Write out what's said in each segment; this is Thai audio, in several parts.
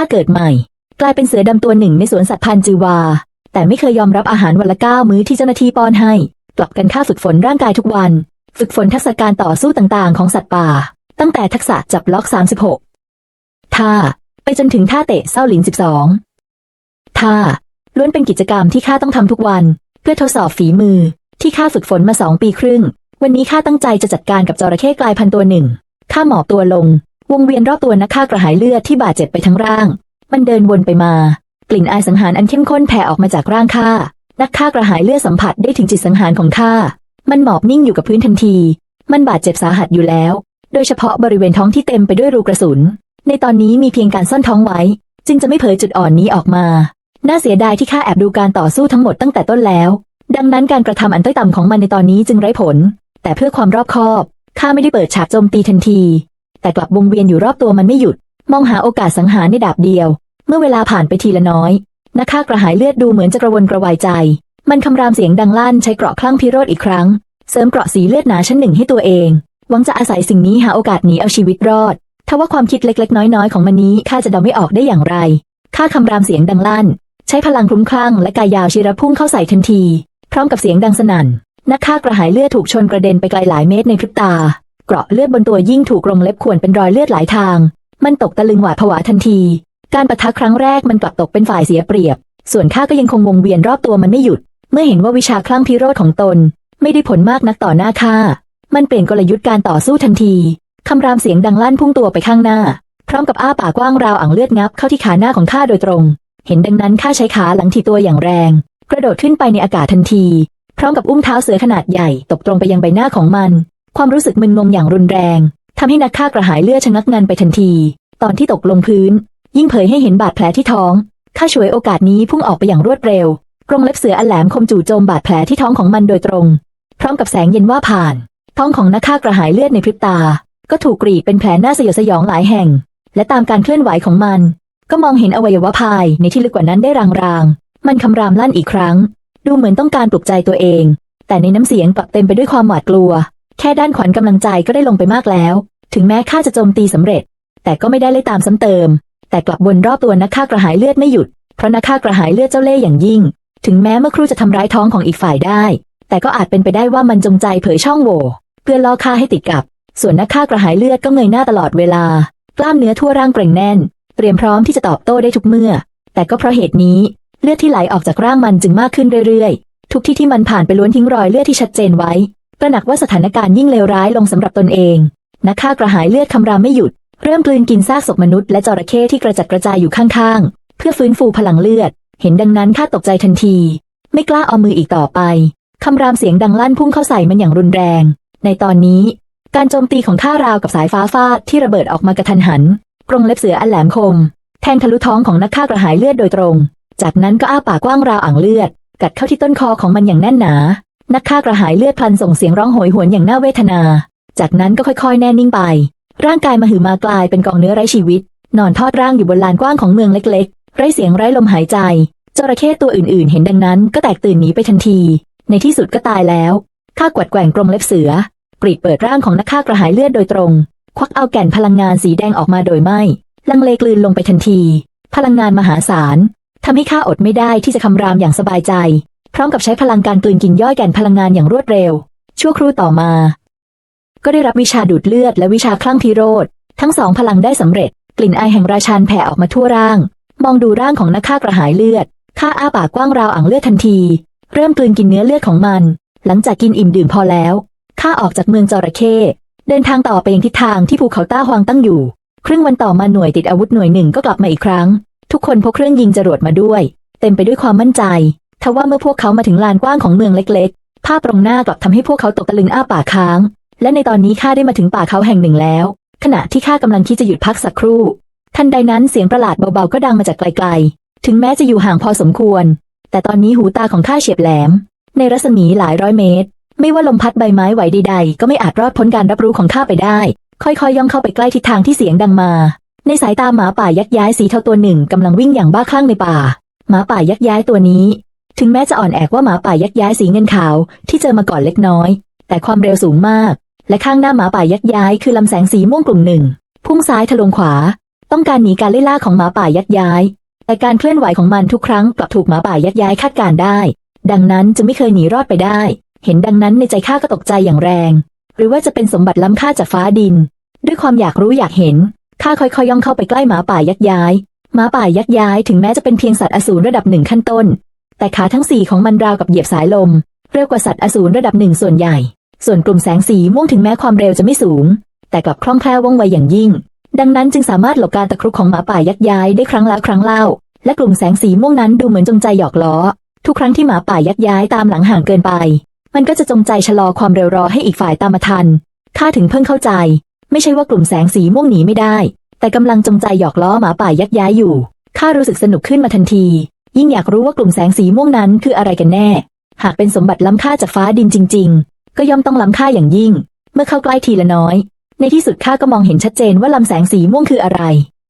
ข้าเกิดใหม่ กลายเป็นเสือดำตัวหนึ่งในสวนสัตว์พันจีวา แต่ไม่เคยยอมรับอาหารวันละเก้ามื้อที่เจ้าหน้าที่ป้อนให้ กลับกันค่าฝึกฝนร่างกายทุกวัน ฝึกฝนทักษะการต่อสู้ต่างๆ ของสัตว์ป่า ตั้งแต่ทักษะจับล็อก 36 ท่า ไปจนถึงท่าเตะเส้าหลิน 12 ท่า ล้วนเป็นกิจกรรมที่ข้าต้องทำทุกวัน เพื่อทดสอบฝีมือ ที่ข้าฝึกฝนมาสองปีครึ่ง วันนี้ข้าตั้งใจจะจัดการกับจระเข้กลายพันธุ์ตัวหนึ่งข้าหมอบตัวลง วงเวียนรอบตัวนักฆ่ากระหายเลือดที่บาดเจ็บไปทั้งร่าง มันเดินวนไปมา กลิ่นอายสังหารอันเข้มข้นแผ่ออกมาจากร่างข้า นักฆ่ากระหายเลือดสัมผัสได้ถึงจิตสังหารของข้า มันหมอบนิ่งอยู่กับพื้นทันที มันบาดเจ็บสาหัสอยู่แล้ว โดยเฉพาะบริเวณท้องที่เต็มไปด้วยรูกระสุน ในตอนนี้มีเพียงการซ่อนท้องไว้ จึงจะไม่เผยจุดอ่อนนี้ออกมา น่าเสียดายที่ข้าแอบดูการต่อสู้ทั้งหมดตั้งแต่ต้นแล้ว ดังนั้นการกระทำอันต้อยต่ำของมันในตอนนี้จึงไร้ผล แต่เพื่อความรอบคอบข้าไม่ได้เปิดฉากโจมตีทันที แต่กลับวงเวียนอยู่รอบตัวมันไม่หยุด มองหาโอกาสสังหารในดาบเดียว เมื่อเวลาผ่านไปทีละน้อยนักฆ่ากระหายเลือดดูเหมือนจะกระวนกระวายใจ มันคำรามเสียงดังลั่นใช้เกราะคลั่งพิโรธอีกครั้ง เสริมเกราะสีเลือดหนาชั้นหนึ่งให้ตัวเอง หวังจะอาศัยสิ่งนี้หาโอกาสหนีเอาชีวิตรอดทว่าความคิดเล็กๆ น้อยๆ ของมันนี้ข้าจะเดาไม่ออกได้อย่างไร ข้าคำรามเสียงดังลั่น ใช้พลังคลุ้มคลั่งและกายยาวชีระพุ่งเข้าใส่ทันที พร้อมกับเสียงดังสนั่น นักฆ่ากระหายเลือดถูกชนกระเด็นไปไกลหลายเมตรในพริบตา เกราะเลือดบนตัวยิ่งถูกกรงเล็บข่วนเป็นรอยเลือดหลายทาง มันตกตะลึงหวาดผวาทันที การปะทะครั้งแรกมันกลับตกเป็นฝ่ายเสียเปรียบ ส่วนข้าก็ยังคงวงเวียนรอบตัวมันไม่หยุด เมื่อเห็นว่าวิชาคลั่งพิโรธของตน ไม่ได้ผลมากนักต่อหน้าข้า มันเปลี่ยนกลยุทธ์การต่อสู้ทันที คำรามเสียงดังลั่นพุ่งตัวไปข้างหน้า พร้อมกับอ้าปากกว้างราวอ่างเลือดงับเข้าที่ขาหน้าของข้าโดยตรง เห็นดังนั้นข้าใช้ขาหลังถีตัวอย่างแรง กระโดดขึ้นไปในอากาศทันที พร้อมกับอุ้มเท้าเสือขนาดใหญ่ตกตรงไปยังใบหน้าของมัน ความรู้สึกมึนงงอย่างรุนแรงทำให้นักฆ่ากระหายเลือดชะงักงันไปทันที ตอนที่ตกลงพื้น ยิ่งเผยให้เห็นบาดแผลที่ท้องข้าฉวยโอกาสนี้พุ่งออกไปอย่างรวดเร็วกรงเล็บเสืออันแหลมคมจู่โจมบาดแผลที่ท้องของมันโดยตรง พร้อมกับแสงเย็นว่าผ่าน ท้องของนักฆ่ากระหายเลือดในพริบตา ก็ถูกกรีดเป็นแผลน่าสยดสยองหลายแห่ง และตามการเคลื่อนไหวของมัน ก็มองเห็นอวัยวะภายในที่ลึกกว่านั้นได้รางๆ มันคำรามลั่นอีกครั้ง ดูเหมือนต้องการปลุกใจตัวเอง แต่ในน้ำเสียงกลับเต็มไปด้วยความหวาดกลัว แค่ด้านขวัญกำลังใจก็ได้ลงไปมากแล้ว ถึงแม้ข้าจะโจมตีสำเร็จ แต่ก็ไม่ได้ไล่ตามซ้ำเติม แต่กลับวนรอบตัวนักฆ่ากระหายเลือดไม่หยุด เพราะนักฆ่ากระหายเลือดเจ้าเล่ห์อย่างยิ่ง ถึงแม้เมื่อครู่จะทำร้ายท้องของอีกฝ่ายได้ แต่ก็อาจเป็นไปได้ว่ามันจงใจเผยช่องโหว่เพื่อล่อข้าให้ติดกับ ส่วนนักฆ่ากระหายเลือดก็เงยหน้าตลอดเวลา กล้ามเนื้อทั่วร่างเกร็งแน่น เตรียมพร้อมที่จะตอบโต้ได้ทุกเมื่อ แต่ก็เพราะเหตุนี้เลือดที่ไหลออกจากร่างมันจึงมากขึ้นเรื่อยๆ ทุกที่ที่มันผ่านไปล้วนทิ้งรอยเลือดที่ชัดเจนไว้ ตระหนักว่าสถานการณ์ยิ่งเลวร้ายลงสำหรับตนเอง นักฆ่ากระหายเลือดคำรามไม่หยุด เริ่มกลืนกินซากศพมนุษย์และจระเข้ที่กระจัดกระจายอยู่ข้างๆ เพื่อฟื้นฟูพลังเลือด เห็นดังนั้นข้าตกใจทันที ไม่กล้าเอามืออีกต่อไป คำรามเสียงดังลั่นพุ่งเข้าใส่มันอย่างรุนแรง ในตอนนี้ การโจมตีของข้าราวกับสายฟ้าฟาดที่ระเบิดออกมากระทันหัน กรงเล็บเสืออันแหลมคม แทงทะลุท้องของนักฆ่ากระหายเลือดโดยตรง จากนั้นก็อ้าปากกว้างราวอ่างเลือด กัดเข้าที่ต้นคอของมันอย่างแน่นหนา นักฆ่ากระหายเลือดพลันส่งเสียงร้องโหยหวนอย่างน่าเวทนา จากนั้นก็ค่อยๆ แน่นิ่งไป ร่างกายมหึมากลายเป็นกองเนื้อไร้ชีวิต นอนทอดร่างอยู่บนลานกว้างของเมืองเล็กๆ ไร้เสียงไร้ลมหายใจ จระเข้ตัวอื่นๆ เห็นดังนั้นก็แตกตื่นหนีไปทันที ในที่สุดก็ตายแล้ว ข้ากวัดแกว่งกรงเล็บเสือ กรีดเปิดร่างของนักฆ่ากระหายเลือดโดยตรง ควักเอาแก่นพลังงานสีแดงออกมาโดยไม่ ลังเลกลืนลงไปทันที พลังงานมหาศาลทำให้ข้าอดไม่ได้ที่จะคำรามอย่างสบายใจ ร้อมกับใช้พลังการกลืนกินย่อยแก่นพลังงานอย่างรวดเร็ว ชั่วครู่ต่อมา ก็ได้รับวิชาดูดเลือดและวิชาคลั่งพิโรธ ทั้งสองพลังได้สำเร็จ กลิ่นอายแห่งราชันแผ่ออกมาทั่วร่าง มองดูร่างของนักฆ่ากระหายเลือดข้าอ้าปากกว้างราวอ่างเลือดทันที เริ่มกลืนกินเนื้อเลือดของมัน หลังจากกินอิ่มดื่มพอแล้วข้าออกจากเมืองจระเข้เดินทางต่อไปยังทิศทางที่ภูเขาต้าฮวางตั้งอยู่ ครึ่งวันต่อมาหน่วยติดอาวุธหน่วยหนึ่งก็กลับมาอีกครั้ง ทุกคนพกเครื่องยิงจรวดมาด้วย เต็มไปด้วยความมั่นใจ ทว่าเมื่อพวกเขามาถึงลานกว้างของเมืองเล็กๆ ภาพตรงหน้ากลับทำให้พวกเขาตกตะลึงอ้าปากค้าง และในตอนนี้ข้าได้มาถึงป่าเขาแห่งหนึ่งแล้ว ขณะที่ข้ากำลังคิดจะหยุดพักสักครู่ ทันใดนั้นเสียงประหลาดเบาๆก็ดังมาจากไกลๆ ถึงแม้จะอยู่ห่างพอสมควร แต่ตอนนี้หูตาของข้าเฉียบแหลม ในรัศมีหลายร้อยเมตร ไม่ว่าลมพัดใบไม้ไหวใดๆ ก็ไม่อาจรอดพ้นการรับรู้ของข้าไปได้ ค่อยๆย่องเข้าไปใกล้ทิศทางที่เสียงดังมา ในสายตาหมาป่ายักษ์ย้ายสีเทาตัวหนึ่งกำลังวิ่งอย่างบ้าคลั่งในป่าหมาป่ายักษ์ย้ายตัวนี้ ถึงแม้จะอ่อนแอกว่าหมาป่ายักษ์ย้ายสีเงินขาวที่เจอมาก่อนเล็กน้อย แต่ความเร็วสูงมาก และข้างหน้าหมาป่ายักษ์ย้ายคือลำแสงสีม่วงกลุ่มหนึ่ง พุ่งซ้ายทะลวงขวา ต้องการหนีการไล่ล่าของหมาป่ายักย้าย แต่การเคลื่อนไหวของมันทุกครั้งกลับถูกหมาป่ายักย้ายคาดการได้ ดังนั้นจะไม่เคยหนีรอดไปได้ เห็นดังนั้นในใจข้าก็ตกใจอย่างแรง หรือว่าจะเป็นสมบัติล้ำค่าจากฟ้าดิน ด้วยความอยากรู้อยากเห็นข้าค่อยๆย่องเข้าไปใกล้หมาป่ายักย้ายหมาป่ายักย้ายถึงแม้จะเป็นเพียงสัตว์อสูรระดับหนึ่งขั้นต้น แต่ขาทั้งสี่ของมันราวกับเหยียบสายลม เร็วกว่าสัตว์อสูรระดับหนึ่งส่วนใหญ่ ส่วนกลุ่มแสงสีม่วงถึงแม้ความเร็วจะไม่สูง แต่กลับคล่องแคล่วว่องไวอย่างยิ่ง ดังนั้นจึงสามารถหลบการตะครุบของหมาป่ายักย้ายได้ครั้งแล้วครั้งเล่า และกลุ่มแสงสีม่วงนั้นดูเหมือนจงใจหยอกล้อ ทุกครั้งที่หมาป่ายักย้ายตามหลังห่างเกินไป มันก็จะจงใจชะลอความเร็วรอให้อีกฝ่ายตามมาทันข้าถึงเพิ่งเข้าใจ ไม่ใช่ว่ากลุ่มแสงสีม่วงหนีไม่ได้ แต่กำลังจงใจหยอกล้อหมาป่ายักย้ายอยู่ข้ารู้สึกสนุกขึ้นมาทันที ยิ่งอยากรู้ว่ากลุ่มแสงสีม่วงนั้นคืออะไรกันแน่ หากเป็นสมบัติล้ำค่าจากฟ้าดินจริง ๆ ก็ย่อมต้องล้ำค่าอย่างยิ่ง เมื่อเข้าใกล้ทีละน้อย ในที่สุดข้าก็มองเห็นชัดเจนว่าลำแสงสีม่วงคืออะไร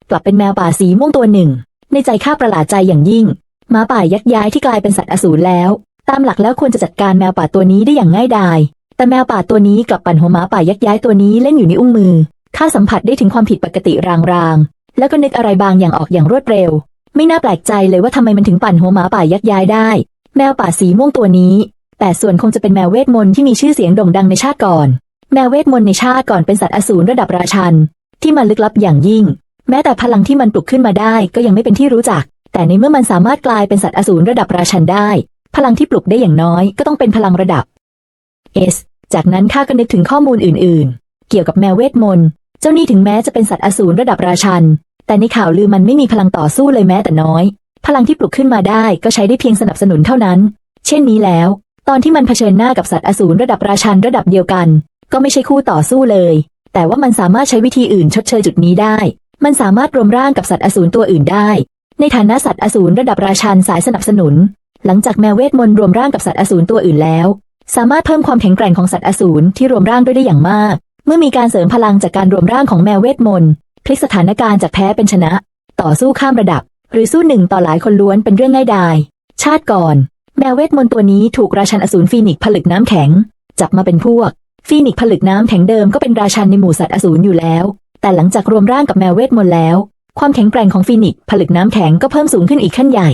กลับเป็นแมวป่าสีม่วงตัวหนึ่ง ในใจข้าประหลาดใจอย่างยิ่งหมาป่ายักย้ายที่กลายเป็นสัตว์อสูรแล้ว ตามหลักแล้วควรจะจัดการแมวป่าตัวนี้ได้อย่างง่ายดาย แต่แมวป่าตัวนี้กลับปั่นหัวหมาป่ายักย้ายตัวนี้เล่นอยู่ในอุ้งมือข้าสัมผัสได้ถึงความผิดปกติรางๆแล้วก็นึกอะไรบางอย่างออกอย่างรวดเร็ว ไม่น่าแปลกใจเลยว่าทำไมมันถึงปั่นหัวหมาป่ายักย้ายได้ แมวป่าสีม่วงตัวนี้ แต่ส่วนคงจะเป็นแมวเวทมนต์ที่มีชื่อเสียงโด่งดังในชาติก่อน แมวเวทมนต์ในชาติก่อนเป็นสัตว์อสูรระดับราชัน ที่มันลึกลับอย่างยิ่ง แม้แต่พลังที่มันปลุกขึ้นมาได้ก็ยังไม่เป็นที่รู้จัก แต่ในเมื่อมันสามารถกลายเป็นสัตว์อสูรระดับราชันได้ พลังที่ปลุกได้อย่างน้อยก็ต้องเป็นพลังระดับ S จากนั้นข้าก็นึกถึงข้อมูลอื่น ๆ เกี่ยวกับแมวเวทมนต์ เจ้านี่ถึงแม้จะเป็นสัตว์อสูรระดับราชัน แต่ในข่าวลือมันไม่มีพลังต่อสู้เลยแม้แต่น้อย พลังที่ปลุกขึ้นมาได้ก็ใช้ได้เพียงสนับสนุนเท่านั้น เช่นนี้แล้ว ตอนที่มันเผชิญหน้ากับสัตว์อสูรระดับราชันระดับเดียวกัน ก็ไม่ใช่คู่ต่อสู้เลย แต่ว่ามันสามารถใช้วิธีอื่นชดเชยจุดนี้ได้ มันสามารถรวมร่างกับสัตว์อสูรตัวอื่นได้ ในฐานะสัตว์อสูรระดับราชันสายสนับสนุน หลังจากแมวเวทมนต์รวมร่างกับสัตว์อสูรตัวอื่นแล้ว สามารถเพิ่มความแข็งแกร่งของสัตว์อสูรที่รวมร่างด้วยได้อย่างมาก เมื่อมีการเสริมพลังจากการรวมร่างของแมวเวทมนต์ พลิกสถานการณ์จากแพ้เป็นชนะ ต่อสู้ข้ามระดับ หรือสู้หนึ่งต่อหลายคนล้วนเป็นเรื่องง่ายดาย ชาติก่อน แมวเวทมนต์ตัวนี้ถูกราชันอสูรฟีนิกผลึกน้ำแข็ง จับมาเป็นพวก ฟีนิกผลึกน้ำแข็งเดิมก็เป็นราชันในหมู่สัตว์อสูรอยู่แล้ว แต่หลังจากรวมร่างกับแมวเวทมนต์แล้ว ความแข็งแกร่งของฟีนิกผลึกน้ำแข็งก็เพิ่มสูงขึ้นอีกขั้นใหญ่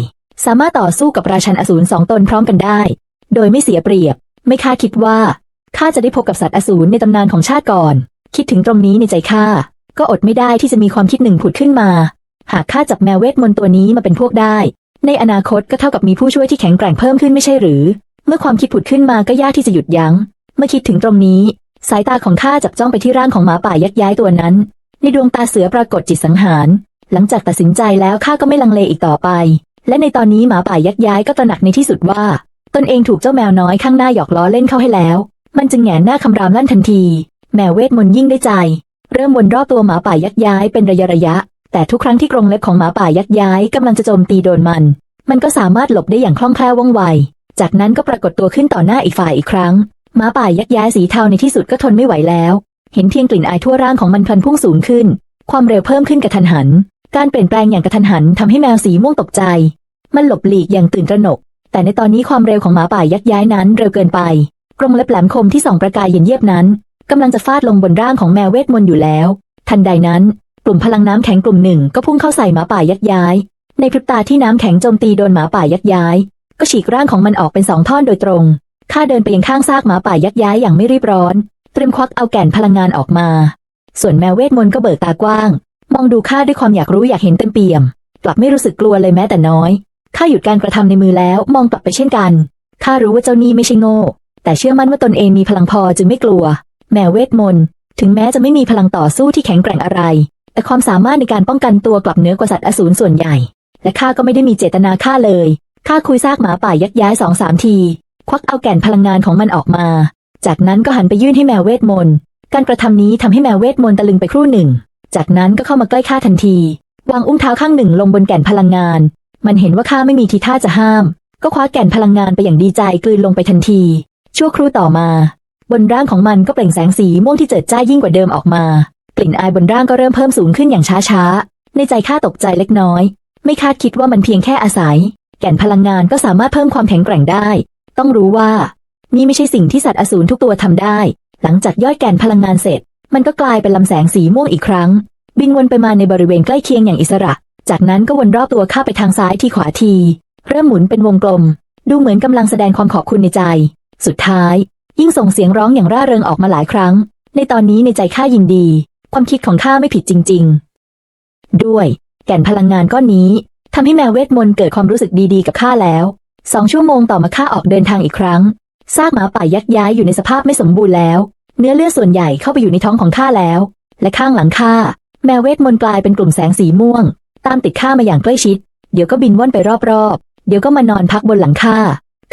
สามารถต่อสู้กับราชันอสูรสองตนพร้อมกันได้ โดยไม่เสียเปรียบ ไม่คาดคิดว่าข้าจะได้พบกับสัตว์อสูรในตำนานของชาติก่อน คิดถึงตรงนี้ในใจข้า ก็อดไม่ได้ที่จะมีความคิดหนึ่งผุดขึ้นมา หากข้าจับแมวเวทมนต์ตัวนี้มาเป็นพวกได้ ในอนาคตก็เท่ากับมีผู้ช่วยที่แข็งแกร่งเพิ่มขึ้นไม่ใช่หรือ เมื่อความคิดผุดขึ้นมาก็ยากที่จะหยุดยัง้ง เมื่อคิดถึงตรงนี้ สายตาของข้าจับจ้องไปที่ร่างของหมาป่ายักย้ายตัวนั้น ในดวงตาเสือปรากฏจิตสังหาร หลังจากตัดสินใจแล้วข้าก็ไม่ลังเลอีกต่อไป และในตอนนี้หมาป่ายักย้ายก็ตระหนักในที่สุดว่า ตนเองถูกเจ้าแมวน้อยข้างหน้าหยอกล้อเล่นเข้าให้แล้ว มันจึงแหงนหน้าคำรามลั่นทันที แมวเวทมนต์ยิ่งได้ใจ เริ่มวนรอบตัวหมาป่ายักย้ายเป็นระยะระยะ แต่ทุกครั้งที่กรงเล็บของหมาป่ายักย้ายกำลังจะโจมตีโดนมัน มันก็สามารถหลบได้อย่างคล่องแคล่วว่องไว จากนั้นก็ปรากฏตัวขึ้นต่อหน้าอีกฝ่ายอีกครั้งหมาป่ายักย้ายสีเทาในที่สุดก็ทนไม่ไหวแล้ว เห็นเพียงกลิ่นอายทั่วร่างของมันพลันพุ่งสูงขึ้น ความเร็วเพิ่มขึ้นกระทันหัน การเปลี่ยนแปลงอย่างกระทันหันทำให้แมวสีม่วงตกใจ มันหลบหลีกอย่างตื่นตระหนก แต่ในตอนนี้ความเร็วของหมาป่ายักย้ายนั้นเร็วเกินไป กรงเล็บแหลมคมที่ส่องประกายเย็นเยียบนั้น กำลังจะฟาดลงบนร่างของแมวเวทมนต์อยู่แล้ว ทันใดนั้น กลุ่มพลังน้ำแข็งกลุ่มหนึ่งก็พุ่งเข้าใส่หมาป่ายักย้าย ในพริบตาที่น้ำแข็งโจมตีโดนหมาป่ายักย้าย ก็ฉีกร่างของมันออกเป็นสองท่อนโดยตรงข้าเดินไปยังข้างซากหมาป่ายักย้ายอย่างไม่รีบร้อน เตรียมควักเอาแก่นพลังงานออกมา ส่วนแมวเวทมนต์ก็เบิกตากว้าง มองดูข้าด้วยความอยากรู้อยากเห็นเต็มเปี่ยม กลับไม่รู้สึกกลัวเลยแม้แต่น้อยข้าหยุดการกระทำในมือแล้วมองกลับไปเช่นกันข้ารู้ว่าเจ้านี่ไม่ใช่โง่ แต่เชื่อมั่นว่าตนเองมีพลังพอจึงไม่กลัว แมวเวทมนต์ถึงแม้จะไม่มีพลังต่อสู้ที่แข็งแกร่งอะไร แต่ความสามารถในการป้องกันตัวกลับเหนือกว่าสัตว์อสูรส่วนใหญ่ และข้าก็ไม่ได้มีเจตนาฆ่าเลยข้าคุยซากหมาป่ายักย้ายสองสามที ควักเอาแก่นพลังงานของมันออกมา จากนั้นก็หันไปยื่นให้แมวเวทมนต์การกระทำนี้ทำให้แมวเวทมนต์ตะลึงไปครู่หนึ่ง จากนั้นก็เข้ามาใกล้ข้าทันที วางอุ้งเท้าข้างหนึ่งลงบนแก่นพลังงาน มันเห็นว่าข้าไม่มีทีท่าจะห้าม ก็คว้าแก่นพลังงานไปอย่างดีใจกลืนลงไปทันที ชั่วครู่ต่อมา บนร่างของมันก็เปล่งแสงสีม่วงที่เจิดจ้ายิ่งกว่าเดิมออกมา กลิ่นอายบนร่างก็เริ่มเพิ่มสูงขึ้นอย่างช้าๆ ในใจข้าตกใจเล็กน้อย ไม่คาดคิดว่ามันเพียงแค่อาศัย แก่นพลังงานก็สามารถเพิ่มความแข็งแกร่งได้ ต้องรู้ว่า นี่ไม่ใช่สิ่งที่สัตว์อสูรทุกตัวทำได้ หลังจากย่อยแก่นพลังงานเสร็จ มันก็กลายเป็นลำแสงสีม่วงอีกครั้ง บินวนไปมาในบริเวณใกล้เคียงอย่างอิสระ จากนั้นก็วนรอบตัวข้าไปทางซ้ายที่ขวาที เริ่มหมุนเป็นวงกลม ดูเหมือนกำลังแสดงความขอบคุณในใจ สุดท้าย ยิ่งส่งเสียงร้องอย่างร่าเริงออกมาหลายครั้ง ในตอนนี้ในใจข้ายินดี ความคิดของข้าไม่ผิดจริง ๆ ด้วย แก่นพลังงานก้อนนี้ทำให้แมวเวทมนต์เกิดความรู้สึกดีๆกับข้าแล้วสองชั่วโมงต่อมาข้าออกเดินทางอีกครั้งซากหมาป่ายักย้ายอยู่ในสภาพไม่สมบูรณ์แล้ว เนื้อเลือดส่วนใหญ่เข้าไปอยู่ในท้องของข้าแล้ว และข้างหลังข้าแมวเวทมนต์กลายเป็นกลุ่มแสงสีม่วง ตามติดข้ามาอย่างใกล้ชิด เดี๋ยวก็บินว่อนไปรอบๆ เดี๋ยวก็มานอนพักบนหลังข้า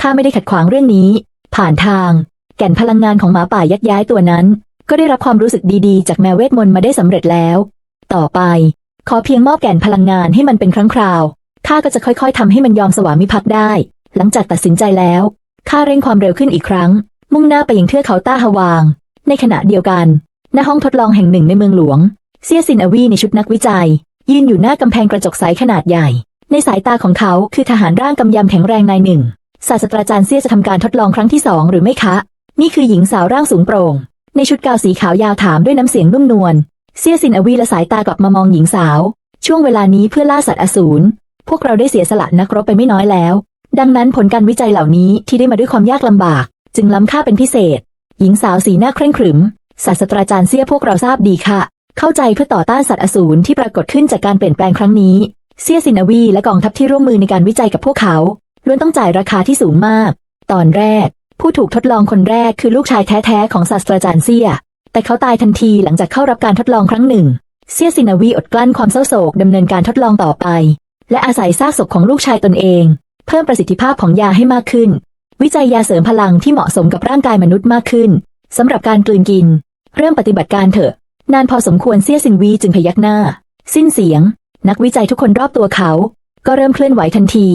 ข้าไม่ได้ขัดขวางเรื่องนี้ ผ่านทาง แก่นพลังงานของหมาป่ายักย้ายตัวนั้น ก็ได้รับความรู้สึกดีๆ จากแมวเวทมนต์มาได้สำเร็จแล้ว ต่อไป ขอเพียงมอบแก่นพลังงานให้มันเป็นครั้งคราวข้าก็จะค่อยๆทำให้มันยอมสวามิภักดิ์ได้ หลังจากตัดสินใจแล้วข้าเร่งความเร็วขึ้นอีกครั้ง มุ่งหน้าไปยังเทือกเขาต้าฮวาง ในขณะเดียวกันณห้องทดลองแห่งหนึ่งในเมืองหลวง เซียซินอวีในชุดนักวิจัย ยืนอยู่หน้ากำแพงกระจกใสขนาดใหญ่ ในสายตาของเขาคือทหารร่างกำยำแข็งแรงนายหนึ่งศาสตราจารย์เซียจะทำการทดลองครั้งที่สองหรือไม่คะ นี่คือหญิงสาวร่างสูงโปร่ง ในชุดกาวสีขาวยาวถามด้วยน้ำเสียงนุ่มนวลเซียซินอวีและสายตากลับมามองหญิงสาว ช่วงเวลานี้เพื่อล่าสัตว์อสูรพวกเราได้เสียสละนักรบไปไม่น้อยแล้ว ดังนั้นผลการวิจัยเหล่านี้ที่ได้มาด้วยความยากลำบาก จึงล้ำค่าเป็นพิเศษ หญิงสาวสีหน้าเคร่งขรึมศาสตราจารย์เซียพวกเราทราบดีค่ะ เข้าใจเพื่อต่อต้านสัตว์อสูรที่ปรากฏขึ้นจากการเปลี่ยนแปลงครั้งนี้เซียซินาวีและกองทัพที่ร่วมมือในการวิจัยกับพวกเขาล้วนต้องจ่ายราคาที่สูงมาก ตอนแรก ผู้ถูกทดลองคนแรกคือลูกชายแท้ๆของศาสตราจารย์เซีย แต่เขาตายทันทีหลังจากเข้ารับการทดลองครั้งหนึ่ง เซียซินาวีอดกลั้นความเศร้าโศกดำเนินการทดลองต่อไป และอาศัยซากศพของลูกชายตนเอง เพิ่มประสิทธิภาพของยาให้มากขึ้น วิจัยยาเสริมพลังที่เหมาะสมกับร่างกายมนุษย์มากขึ้นสำหรับการกลืนกิน เริ่มปฏิบัติการเถอะ นานพอสมควรเซียซินวีจึงพยักหน้า สิ้นเสียง นักวิจัยทุกคนรอบตัวเขา ก็เริ่มเคลื่อนไหวทันที